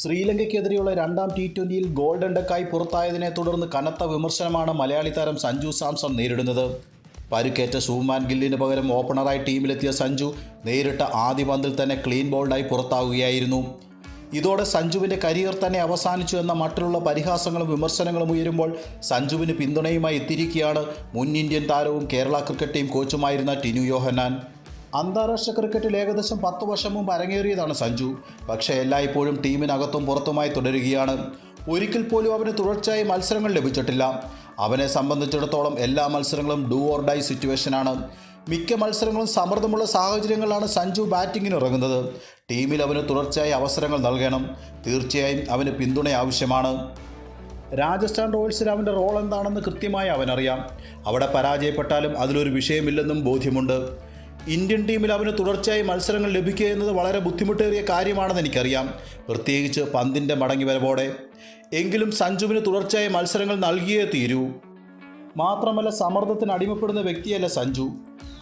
ശ്രീലങ്കയ്ക്കെതിരെയുള്ള രണ്ടാം T ട്വന്റിയിൽ golden ഡക്കായി പുറത്തായതിനെ തുടർന്ന് കനത്ത വിമർശനമാണ് മലയാളി താരം സഞ്ജു സാംസൺ നേരിടുന്നത്. പരുക്കേറ്റ ശുഭ്മാൻ ഗില്ലിന് പകരം ഓപ്പണറായി ടീമിലെത്തിയ സഞ്ജു നേരിട്ട ആദ്യ പന്തിൽ തന്നെ ക്ലീൻ ബോൾഡായി പുറത്താവുകയായിരുന്നു. ഇതോടെ സഞ്ജുവിന്റെ കരിയർ തന്നെ അവസാനിച്ചു എന്ന മട്ടിലുള്ള പരിഹാസങ്ങളും വിമർശനങ്ങളും ഉയരുമ്പോൾ സഞ്ജുവിന് പിന്തുണയുമായി എത്തിയിരിക്കുകയാണ് മുൻ ഇന്ത്യൻ താരവും കേരള ക്രിക്കറ്റ് ടീം കോച്ചുമായിരുന്ന ടിനു യോഹന്നാൻ. അന്താരാഷ്ട്ര ക്രിക്കറ്റിൽ ഏകദേശം പത്ത് വർഷം മുമ്പ് അരങ്ങേറിയതാണ് സഞ്ജു. പക്ഷേ എല്ലായ്പ്പോഴും ടീമിനകത്തും പുറത്തുമായി തുടരുകയാണ്. ഒരിക്കൽ പോലും അവന് തുടർച്ചയായി മത്സരങ്ങൾ ലഭിച്ചിട്ടില്ല. അവനെ സംബന്ധിച്ചിടത്തോളം എല്ലാ മത്സരങ്ങളും ഡു ഓർ ഡൈ സിറ്റുവേഷനാണ്. മിക്ക മത്സരങ്ങളും സമ്മർദ്ദമുള്ള സാഹചര്യങ്ങളിലാണ് സഞ്ജു ബാറ്റിങ്ങിന് ഇറങ്ങുന്നത്. ടീമിൽ അവന് തുടർച്ചയായി അവസരങ്ങൾ നൽകണം. തീർച്ചയായും അവന് പിന്തുണ ആവശ്യമാണ്. രാജസ്ഥാൻ റോയൽസിൽ അവന്റെ റോൾ എന്താണെന്ന് കൃത്യമായി അവനറിയാം. അവിടെ പരാജയപ്പെട്ടാലും അതിലൊരു വിഷയമില്ലെന്നും ബോധ്യമുണ്ട്. ഇന്ത്യൻ ടീമിൽ അവന് തുടർച്ചയായി മത്സരങ്ങൾ ലഭിക്കുക എന്നത് വളരെ ബുദ്ധിമുട്ടേറിയ കാര്യമാണെന്ന് എനിക്കറിയാം. പ്രത്യേകിച്ച് പന്തിന്റെ മടങ്ങിവരവോടെ എങ്കിലും സഞ്ജുവിന് തുടർച്ചയായി മത്സരങ്ങൾ നൽകിയേ തീരൂ. മാത്രമല്ല സമ്മർദ്ദത്തിന് അടിമപ്പെടുന്ന വ്യക്തിയല്ല സഞ്ജു.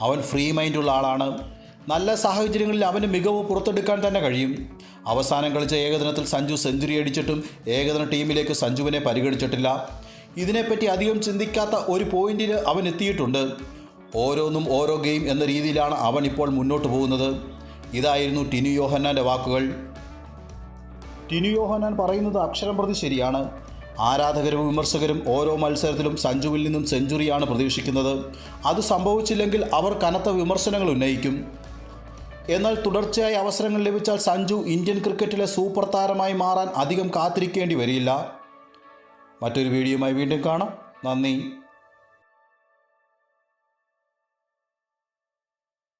അവൻ ഫ്രീ മൈൻഡുള്ള ആളാണ്. നല്ല സാഹചര്യങ്ങളിൽ അവന് മികവ് പുറത്തെടുക്കാൻ തന്നെ കഴിയും. അവസാനം കളിച്ച ഏകദിനത്തിൽ സഞ്ജു സെഞ്ചുറി അടിച്ചിട്ടും ഏകദിന ടീമിലേക്ക് സഞ്ജുവിനെ പരിഗണിച്ചിട്ടില്ല. ഇതിനെപ്പറ്റി അധികം ചിന്തിക്കാത്ത ഒരു പോയിന്റിൽ അവൻ എത്തിയിട്ടുണ്ട്. ഓരോന്നും ഓരോ ഗെയിം എന്ന രീതിയിലാണ് അവൻ ഇപ്പോൾ മുന്നോട്ട് പോകുന്നത്. ഇതായിരുന്നു ടിനു യോഹന്നാന്റെ വാക്കുകൾ. ടിനു യോഹന്നാൻ പറയുന്നത് അക്ഷരം പ്രതി ശരിയാണ്. ആരാധകരും വിമർശകരും ഓരോ മത്സരത്തിലും സഞ്ജുവിൽ നിന്നും സെഞ്ചുറിയാണ് പ്രതീക്ഷിക്കുന്നത്. അത് സംഭവിച്ചില്ലെങ്കിൽ അവർ കനത്ത വിമർശനങ്ങൾ ഉന്നയിക്കും. എന്നാൽ തുടർച്ചയായി അവസരങ്ങൾ ലഭിച്ചാൽ സഞ്ജു ഇന്ത്യൻ ക്രിക്കറ്റിലെ സൂപ്പർ താരമായി മാറാൻ അധികം കാത്തിരിക്കേണ്ടി വരില്ല. മറ്റൊരു വീഡിയോയുമായി വീണ്ടും കാണാം. നന്ദി.